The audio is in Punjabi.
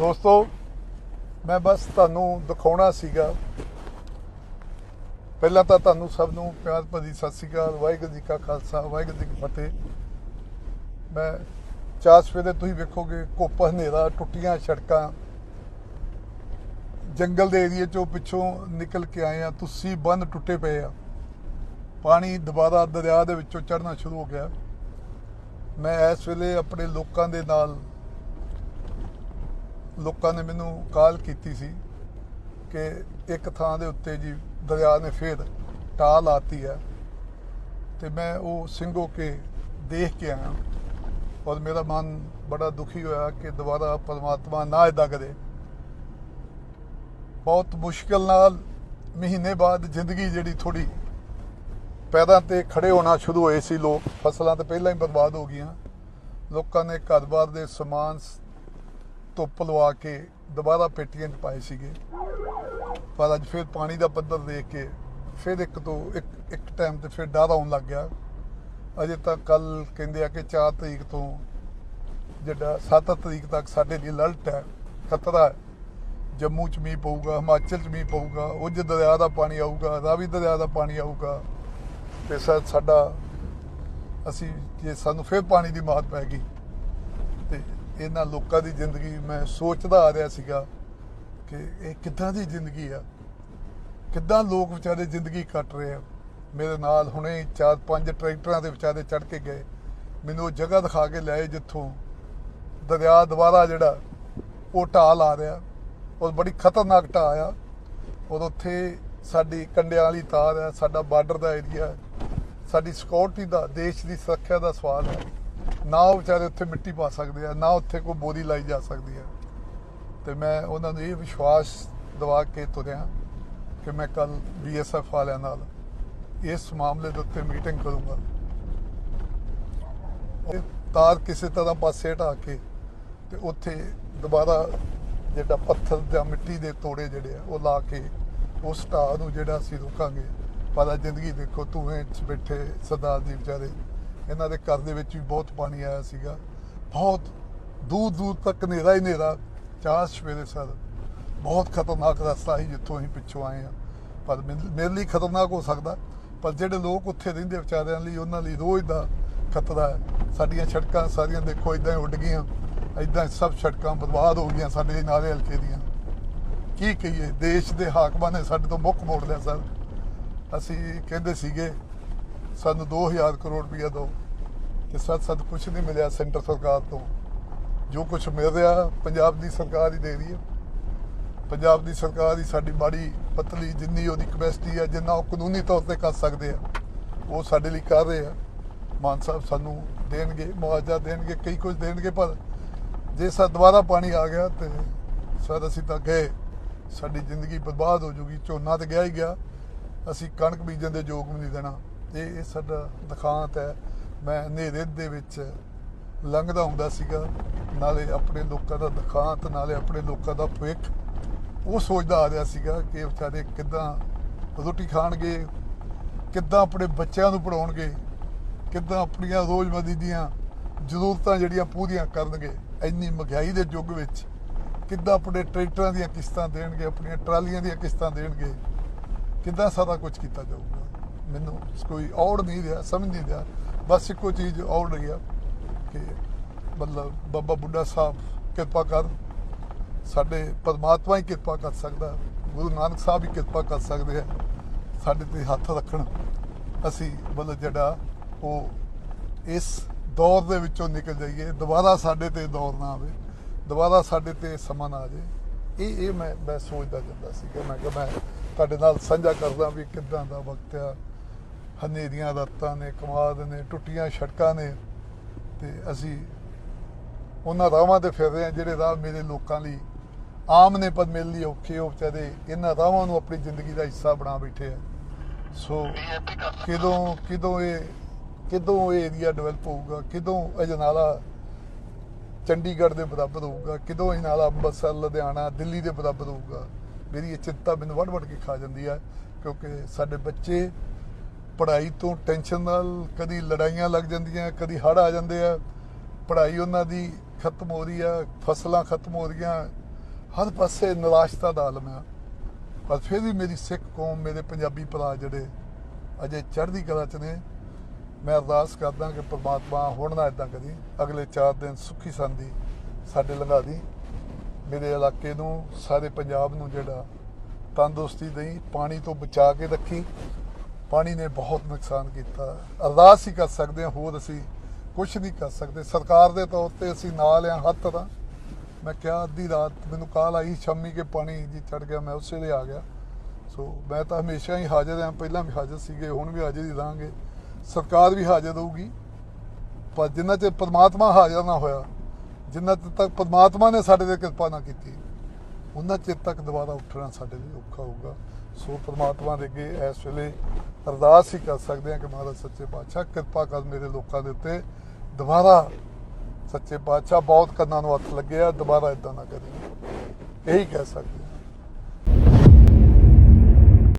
ਦੋਸਤੋ, ਮੈਂ ਬਸ ਤੁਹਾਨੂੰ ਦਿਖਾਉਣਾ ਸੀਗਾ। ਪਹਿਲਾਂ ਤਾਂ ਤੁਹਾਨੂੰ ਸਭ ਨੂੰ ਪਿਆਰ ਭਰੀ ਸਤਿ ਸ੍ਰੀ ਅਕਾਲ, ਵਾਹਿਗੁਰੂ ਜੀ ਕਾ ਖਾਲਸਾ, ਵਾਹਿਗੁਰੂ ਜੀ ਕੀ ਫਤਿਹ। ਮੈਂ ਚਾਰ ਸਵੇਰੇ ਤੁਸੀਂ ਵੇਖੋਗੇ ਕੋਪਾ ਹਨੇਰਾ, ਟੁੱਟੀਆਂ, ਸੜਕਾਂ। ਜੰਗਲ ਦੇ ਏਰੀਏ ਚੋਂ ਪਿੱਛੋਂ ਨਿਕਲ ਕੇ ਆਏ ਆ ਤੁਸੀਂ ਬੰਦ ਟੁੱਟੇ ਪਏ ਆ। ਪਾਣੀ ਦੁਬਾਰਾ ਦਰਿਆ ਦੇ ਵਿੱਚੋਂ ਚੜ੍ਹਨਾ ਸ਼ੁਰੂ ਹੋ ਗਿਆ। ਮੈਂ ਇਸ ਵੇਲੇ ਆਪਣੇ ਲੋਕਾਂ ਦੇ ਨਾਲ ਲੋਕਾਂ ਨੇ ਮੈਨੂੰ ਕਾਲ ਕੀਤੀ ਸੀ ਕਿ ਇੱਕ ਥਾਂ ਦੇ ਉੱਤੇ ਜੀ ਦਰਿਆ ਨੇ ਫੇਰ ਟਾਲ ਆਤੀ ਹੈ ਤੇ ਮੈਂ ਉਹ ਸਿੰਘੋ ਕੇ ਦੇਖ ਕੇ ਆਇਆ ਔਰ ਮੇਰਾ ਮਨ ਬੜਾ ਦੁਖੀ ਹੋਇਆ ਕਿ ਦੁਬਾਰਾ ਪਰਮਾਤਮਾ ਨਾ ਇਦਾਂ ਕਰੇ। ਬਹੁਤ ਮੁਸ਼ਕਲ ਨਾਲ ਮਹੀਨੇ ਬਾਅਦ ਜ਼ਿੰਦਗੀ ਜਿਹੜੀ ਥੋੜੀ ਪੈਰਾਂ ਤੇ ਖੜੇ ਹੋਣਾ ਸ਼ੁਰੂ ਹੋਏ ਸੀ ਲੋਕ। ਫਸਲਾਂ ਤਾਂ ਪਹਿਲਾਂ ਹੀ ਬਰਬਾਦ ਹੋ ਗਈਆਂ। ਲੋਕਾਂ ਨੇ ਘਰ-ਬਾਰ ਦੇ ਸਮਾਨ ਧੁੱਪ ਲਵਾ ਕੇ ਦੁਬਾਰਾ ਪੇਟੀਆਂ 'ਚ ਪਾਏ ਸੀਗੇ। ਪਰ ਅੱਜ ਫਿਰ ਪਾਣੀ ਦਾ ਪੱਧਰ ਦੇਖ ਕੇ ਫਿਰ ਇੱਕ ਤੋਂ ਇੱਕ ਇੱਕ ਟਾਈਮ ਤੇ ਫਿਰ ਡਰ ਆਉਣ ਲੱਗ ਗਿਆ। ਅਜੇ ਤਾਂ ਕੱਲ ਕਹਿੰਦੇ ਆ ਕਿ 4 ਤਰੀਕ ਤੋਂ ਜਿਹੜਾ 7 ਤਰੀਕ ਤੱਕ ਸਾਡੇ ਲਈ ਅਲਰਟ ਹੈ, ਖਤਰਾ ਹੈ। ਜੰਮੂ ਚ ਮੀਂਹ ਪਊਗਾ, ਹਿਮਾਚਲ ਚ ਮੀਂਹ ਪਊਗਾ, ਉਜ ਦਰਿਆ ਦਾ ਪਾਣੀ ਆਊਗਾ, ਰਾਵੀ ਦਰਿਆ ਦਾ ਪਾਣੀ ਆਊਗਾ। ਤੇ ਸਾ- ਸਾਡਾ ਅਸੀਂ ਜੇ ਸਾਨੂੰ ਫਿਰ ਪਾਣੀ ਦੀ ਮਾਰ ਪੈ ਗਈ। ਇਹਨਾਂ ਲੋਕਾਂ ਦੀ ਜ਼ਿੰਦਗੀ ਮੈਂ ਸੋਚਦਾ ਆ ਰਿਹਾ ਸੀਗਾ ਕਿ ਇਹ ਕਿੱਦਾਂ ਦੀ ਜ਼ਿੰਦਗੀ ਆ? ਕਿੱਦਾਂ ਲੋਕ ਵਿਚਾਰੇ ਜ਼ਿੰਦਗੀ ਕੱਟ ਰਹੇ ਆ? ਮੇਰੇ ਨਾਲ ਹੁਣੇ ਚਾਰ ਪੰਜ ਟਰੈਕਟਰਾਂ ਦੇ ਵਿਚਾਰੇ ਚੜ ਕੇ ਗਏ। ਮੈਨੂੰ ਉਹ ਜਗ੍ਹਾ ਦਿਖਾ ਕੇ ਲਿਆਏ ਜਿੱਥੋਂ ਦਰਿਆ ਦੁਬਾਰਾ ਜਿਹੜਾ ਉਹ ਢਾਲ ਆ ਰਿਹਾ। ਔਰ ਬੜੀ ਖਤਰਨਾਕ ਢਾਹ ਆ। ਔਰ ਉੱਥੇ ਸਾਡੀ ਕੰਡਿਆਂ ਵਾਲੀ ਤਾਰ ਹੈ ਸਾਡਾ ਬਾਰਡਰ ਦਾ ਏਰੀਆ, ਸਾਡੀ ਸਿਕਿਉਰਿਟੀ ਦਾ, ਦੇਸ਼ ਦੀ ਸੁਰੱਖਿਆ ਦਾ ਸਵਾਲ ਹੈ ਨਾ ਉਹ ਵਿਚਾਰੇ ਉੱਥੇ ਮਿੱਟੀ ਪਾ ਸਕਦੇ ਆ, ਨਾ ਉੱਥੇ ਕੋਈ ਬੋਰੀ ਲਾਈ ਜਾ ਸਕਦੀ ਹੈ ਤੇ ਮੈਂ ਉਹਨਾਂ ਨੂੰ ਇਹ ਵਿਸ਼ਵਾਸ ਦਿਵਾ ਕੇ ਤੁਰਿਆ ਕਿ ਮੈਂ ਕੱਲ ਬੀਐਸਐਫ ਵਾਲਿਆਂ ਨਾਲ ਇਸ ਮਾਮਲੇ ਦੇ ਉੱਤੇ ਮੀਟਿੰਗ ਕਰੂੰਗਾ। ਤਾਰ ਕਿਸੇ ਤਰ੍ਹਾਂ ਪਾਸੇ ਹਟਾ ਕੇ ਤੇ ਉੱਥੇ ਦੁਬਾਰਾ ਜਿਹੜਾ ਪੱਥਰ ਜਾਂ ਮਿੱਟੀ ਦੇ ਤੋੜੇ ਜਿਹੜੇ ਆ, ਉਹ ਲਾ ਕੇ ਉਸ ਢਾਹ ਨੂੰ ਜਿਹੜਾ ਅਸੀਂ ਰੋਕਾਂਗੇ। ਪਰ ਆਹ ਜ਼ਿੰਦਗੀ ਦੇਖੋ ਧੂਏ 'ਚ ਬੈਠੇ ਸਰਦਾਰ ਜੀ ਵਿਚਾਰੇ ਇਹਨਾਂ ਦੇ ਘਰ ਦੇ ਵਿੱਚ ਵੀ ਬਹੁਤ ਪਾਣੀ ਆਇਆ ਸੀਗਾ। ਬਹੁਤ ਦੂਰ ਦੂਰ ਤੱਕ ਹਨੇਰਾ ਹੀ ਹਨੇਰਾ। ਚਾਰ ਸਵੇਰੇ ਸਰ, ਬਹੁਤ ਖਤਰਨਾਕ ਰਸਤਾ ਸੀ ਜਿੱਥੋਂ ਅਸੀਂ ਪਿੱਛੋਂ ਆਏ ਆ ਪਰ ਮੇਰੇ ਮੇਰੇ ਲਈ ਖਤਰਨਾਕ ਹੋ ਸਕਦਾ, ਪਰ ਜਿਹੜੇ ਲੋਕ ਉੱਥੇ ਰਹਿੰਦੇ ਵਿਚਾਰਿਆਂ ਲਈ, ਉਹਨਾਂ ਲਈ ਰੋਜ਼ ਦਾ ਖਤਰਾ ਹੈ। ਸਾਡੀਆਂ ਸੜਕਾਂ ਸਾਰੀਆਂ ਦੇਖੋ ਇਦਾਂ ਹੀ ਉੱਡ ਗਈਆਂ। ਇਦਾਂ ਸਭ ਸੜਕਾਂ ਬਰਬਾਦ ਹੋ ਗਈਆਂ ਸਾਡੇ ਨਾਲੇ ਹਲਕੇ ਦੀਆਂ। ਕੀ ਕਹੀਏ, ਦੇਸ਼ ਦੇ ਹਾਕਮਾਂ ਨੇ ਸਾਡੇ ਤੋਂ ਮੁੱਖ ਮੋੜ ਲਿਆ ਸਰ। ਅਸੀਂ ਕਹਿੰਦੇ ਸੀਗੇ ਸਾਨੂੰ 2000 ਕਰੋੜ ਰੁਪਇਆ ਦਿਓ ਤੇ ਸਰ ਸਾਨੂੰ ਕੁਝ ਨਹੀਂ ਮਿਲਿਆ ਸੈਂਟਰ ਸਰਕਾਰ ਤੋਂ। ਜੋ ਕੁਝ ਮਿਲ ਰਿਹਾ, ਪੰਜਾਬ ਦੀ ਸਰਕਾਰ ਹੀ ਦੇ ਰਹੀ ਹੈ। ਪੰਜਾਬ ਦੀ ਸਰਕਾਰ ਹੀ ਸਾਡੀ ਮਾੜੀ, ਪਤਲੀ ਜਿੰਨੀ ਉਹਦੀ ਕਪੈਸਿਟੀ ਹੈ, ਜਿੰਨਾ ਉਹ ਕਾਨੂੰਨੀ ਤੌਰ ਤੇ ਕਰ ਸਕਦੇ ਆ, ਉਹ ਸਾਡੇ ਲਈ ਕਰ ਰਹੇ ਆ। ਮਾਨ ਸਾਹਿਬ ਸਾਨੂੰ ਦੇਣਗੇ, ਮੁਆਵਜ਼ਾ ਦੇਣਗੇ, ਕਈ ਕੁਝ ਦੇਣਗੇ, ਪਰ ਜੇ ਸਾ ਦੁਬਾਰਾ ਪਾਣੀ ਆ ਗਿਆ ਤੇ ਸਰ ਅਸੀਂ ਤਾਂ ਗਏ ਸਾਡੀ ਜ਼ਿੰਦਗੀ ਬਰਬਾਦ ਹੋ ਜੂਗੀ, ਝੋਨਾ ਤੇ ਗਿਆ ਹੀ ਗਿਆ। ਅਸੀਂ ਕਣਕ ਬੀਜਣ ਦੇ ਯੋਗ ਵੀ ਨਹੀਂ ਦੇਣਾ ਇਹ ਇਹ ਸਾਡਾ ਦਿਖਾਂਤ ਹੈ ਮੈਂ ਹਨੇਰੇ ਦੇ ਵਿੱਚ ਲੰਘਦਾ ਹੁੰਦਾ ਸੀਗਾ। ਨਾਲੇ ਆਪਣੇ ਲੋਕਾਂ ਦਾ ਦਿਖਾਂਤ ਨਾਲੇ ਆਪਣੇ ਲੋਕਾਂ ਦਾ ਭਵਿੱਖ। ਉਹ ਸੋਚਦਾ ਆ ਰਿਹਾ ਸੀਗਾ ਕਿ ਵਿਚਾਰੇ ਕਿੱਦਾਂ ਰੋਟੀ ਖਾਣਗੇ, ਕਿੱਦਾਂ ਆਪਣੇ ਬੱਚਿਆਂ ਨੂੰ ਪੜਾਉਣਗੇ ਕਿੱਦਾਂ ਆਪਣੀਆਂ ਰੋਜ਼ਮਰਰੀ ਦੀਆਂ ਜ਼ਰੂਰਤਾਂ ਜਿਹੜੀਆਂ ਪੂਰੀਆਂ ਕਰਨਗੇ। ਇੰਨੀ ਮਹਿੰਗਾਈ ਦੇ ਯੁੱਗ ਵਿੱਚ ਕਿੱਦਾਂ ਆਪਣੇ ਟਰੈਕਟਰਾਂ ਦੀਆਂ ਕਿਸ਼ਤਾਂ ਦੇਣਗੇ, ਆਪਣੀਆਂ ਟਰਾਲੀਆਂ ਦੀਆਂ ਕਿਸ਼ਤਾਂ ਦੇਣਗੇ। ਕਿੱਦਾਂ ਸਾਰਾ ਕੁਝ ਕੀਤਾ ਜਾਊਗਾ। ਮੈਨੂੰ ਕੋਈ ਔੜ ਨਹੀਂ ਰਿਹਾ, ਸਮਝ ਨਹੀਂ ਰਿਹਾ। ਬਸ ਇੱਕੋ ਚੀਜ਼ ਔੜ ਰਹੀ ਆ ਕਿ ਮਤਲਬ ਬਾਬਾ ਬੁੱਢਾ ਸਾਹਿਬ ਕਿਰਪਾ ਕਰ, ਸਾਡੇ ਪਰਮਾਤਮਾ ਹੀ ਕਿਰਪਾ ਕਰ ਸਕਦਾ ਗੁਰੂ ਨਾਨਕ ਸਾਹਿਬ ਹੀ ਕਿਰਪਾ ਕਰ ਸਕਦੇ ਆ ਸਾਡੇ ਤੇ ਹੱਥ ਰੱਖਣ। ਅਸੀਂ ਮਤਲਬ ਜਿਹੜਾ ਉਹ ਇਸ ਦੌਰ ਦੇ ਵਿੱਚੋਂ ਨਿਕਲ ਜਾਈਏ, ਦੁਬਾਰਾ ਸਾਡੇ ਤੇ ਦੌਰ ਨਾ ਆਵੇ, ਦੁਬਾਰਾ ਸਾਡੇ ਤੇ ਸਮਾਂ ਨਾ ਆ ਜਾਏ। ਇਹ ਇਹ ਮੈਂ ਮੈਂ ਸੋਚਦਾ ਜਾਂਦਾ ਸੀ ਕਿ ਮੈਂ ਕਿ ਮੈਂ ਤੁਹਾਡੇ ਨਾਲ ਸਾਂਝਾ ਕਰਦਾ ਵੀ ਕਿੱਦਾਂ ਦਾ ਵਕਤ ਆ। ਹਨੇਰੀਆਂ ਰਾਤਾਂ ਨੇ, ਕਮਾਦ ਨੇ, ਟੁੱਟੀਆਂ ਸੜਕਾਂ ਨੇ ਤੇ ਅਸੀਂ ਉਹਨਾਂ ਰਾਹਾਂ ਤੇ ਫਿਰ ਰਹੇ ਹਾਂ ਜਿਹੜੇ ਰਾਹ ਮੇਰੇ ਲੋਕਾਂ ਲਈ ਆਮ ਨੇ, ਪਰ ਮੇਰੇ ਲਈ ਔਖੇ ਹੋ ਵਿਚਾਰੇ। ਇਹਨਾਂ ਰਾਹਾਂ ਨੂੰ ਆਪਣੀ ਜ਼ਿੰਦਗੀ ਦਾ ਹਿੱਸਾ ਬਣਾ ਬੈਠੇ ਆ। ਸੋ ਕਿਦੋਂ ਕਿਦੋਂ ਇਹ ਕਿਦੋਂ ਇਹ ਏਰੀਆ ਡਿਵੈਲਪ ਹੋਊਗਾ? ਕਿਦੋਂ ਅਜਨਾਲਾ ਚੰਡੀਗੜ੍ਹ ਦੇ ਬਰਾਬਰ ਹੋਊਗਾ? ਕਿਦੋਂ ਅਜਨਾਲਾ ਅੰਮ੍ਰਿਤਸਰ, ਲੁਧਿਆਣਾ, ਦਿੱਲੀ ਦੇ ਬਰਾਬਰ ਹੋਊਗਾ? ਮੇਰੀ ਇਹ ਚਿੰਤਾ ਮੈਨੂੰ ਵੱਡ ਵੱਡ ਕੇ ਖਾ ਜਾਂਦੀ ਹੈ ਕਿਉਂਕਿ ਸਾਡੇ ਬੱਚੇ ਪੜ੍ਹਾਈ ਤੋਂ ਟੈਨਸ਼ਨ ਨਾਲ ਕਦੀ ਲੜਾਈਆਂ ਲੱਗ ਜਾਂਦੀਆਂ, ਕਦੀ ਹੜ੍ਹ ਆ ਜਾਂਦੇ ਆ। ਪੜ੍ਹਾਈ ਉਹਨਾਂ ਦੀ ਖਤਮ ਹੋ ਰਹੀ ਆ, ਫਸਲਾਂ ਖਤਮ ਹੋ ਰਹੀਆਂ। ਹਰ ਪਾਸੇ ਨਿਰਾਸ਼ਤਾ ਦਾ ਆਲਮ ਆ ਪਰ ਫਿਰ ਵੀ ਮੇਰੀ ਸਿੱਖ ਕੌਮ, ਮੇਰੇ ਪੰਜਾਬੀ ਭਰਾ ਜਿਹੜੇ ਅਜੇ ਚੜ੍ਹਦੀ ਕਲਾ ਚ ਨੇ, ਮੈਂ ਅਰਦਾਸ ਕਰਦਾ ਕਿ ਪ੍ਰਮਾਤਮਾ ਹੁਣ ਨਾ ਇਦਾਂ ਕਰੀ, ਅਗਲੇ 4 ਦਿਨ ਸੁੱਖੀ ਸੰਦੀ ਸਾਡੇ ਲੰਘਾ ਦੀ। ਮੇਰੇ ਇਲਾਕੇ ਨੂੰ, ਸਾਰੇ ਪੰਜਾਬ ਨੂੰ ਜਿਹੜਾ ਤੰਦਰੁਸਤੀ ਦੇਈ, ਪਾਣੀ ਤੋਂ ਬਚਾ ਕੇ ਰੱਖੀ। ਪਾਣੀ ਨੇ ਬਹੁਤ ਨੁਕਸਾਨ ਕੀਤਾ। ਅਰਦਾਸ ਹੀ ਕਰ ਸਕਦੇ ਹਾਂ, ਹੋਰ ਅਸੀਂ ਕੁਝ ਨਹੀਂ ਕਰ ਸਕਦੇ। ਸਰਕਾਰ ਦੇ ਤੌਰ ਤੇ ਅਸੀਂ ਨਾਲ ਆ ਹੱਥ ਤਰ੍ਹਾਂ ਮੈਂ ਕਿਹਾ ਅੱਧੀ ਰਾਤ ਮੈਨੂੰ ਕਾਲ ਆਈ ਸ਼ਾਮੀ ਕੇ ਪਾਣੀ ਜੀ ਚੜ ਗਿਆ, ਮੈਂ ਉਸੇ ਵੇਲੇ ਆ ਗਿਆ। ਸੋ ਮੈਂ ਤਾਂ ਹਮੇਸ਼ਾ ਹੀ ਹਾਜ਼ਰ ਹਾਂ, ਪਹਿਲਾਂ ਵੀ ਹਾਜ਼ਰ ਸੀਗੇ, ਹੁਣ ਵੀ ਹਾਜ਼ਰ ਹੀ ਰਹਾਂਗੇ ਸਰਕਾਰ ਵੀ ਹਾਜ਼ਰ ਹੋਊਗੀ। ਪਰ ਜਿੰਨਾ ਚਿਰ ਪਰਮਾਤਮਾ ਹਾਜ਼ਰ ਨਾ ਹੋਇਆ, ਜਿੰਨਾ ਚਿਰ ਤੱਕ ਪਰਮਾਤਮਾ ਨੇ ਸਾਡੇ ਤੇ ਕਿਰਪਾ ਨਾ ਕੀਤੀ, ਉਹਨਾਂ ਚਿਰ ਤੱਕ ਦੁਬਾਰਾ ਉੱਠਣਾ ਸਾਡੇ ਲਈ ਔਖਾ ਹੋਊਗਾ। ਸੋ ਪਰਮਾਤਮਾ ਦੇ ਅੱਗੇ ਇਸ ਵੇਲੇ ਅਰਦਾਸ ਹੀ ਕਰ ਸਕਦੇ ਹਾਂ ਕਿ ਮਹਾਰਾਜ ਸੱਚੇ ਪਾਤਸ਼ਾਹ, ਕਿਰਪਾ ਕਰ ਮੇਰੇ ਲੋਕਾਂ ਦੇ ਉੱਤੇ ਦੁਬਾਰਾ ਸੱਚੇ ਪਾਤਸ਼ਾਹ ਬਹੁਤ ਕੰਨਾਂ ਨੂੰ ਹੱਥ ਲੱਗਿਆ, ਦੁਬਾਰਾ ਇਦਾਂ ਨਾ ਕਰੀ ਇਹੀ ਕਹਿ ਸਕਦੇ ਹਾਂ।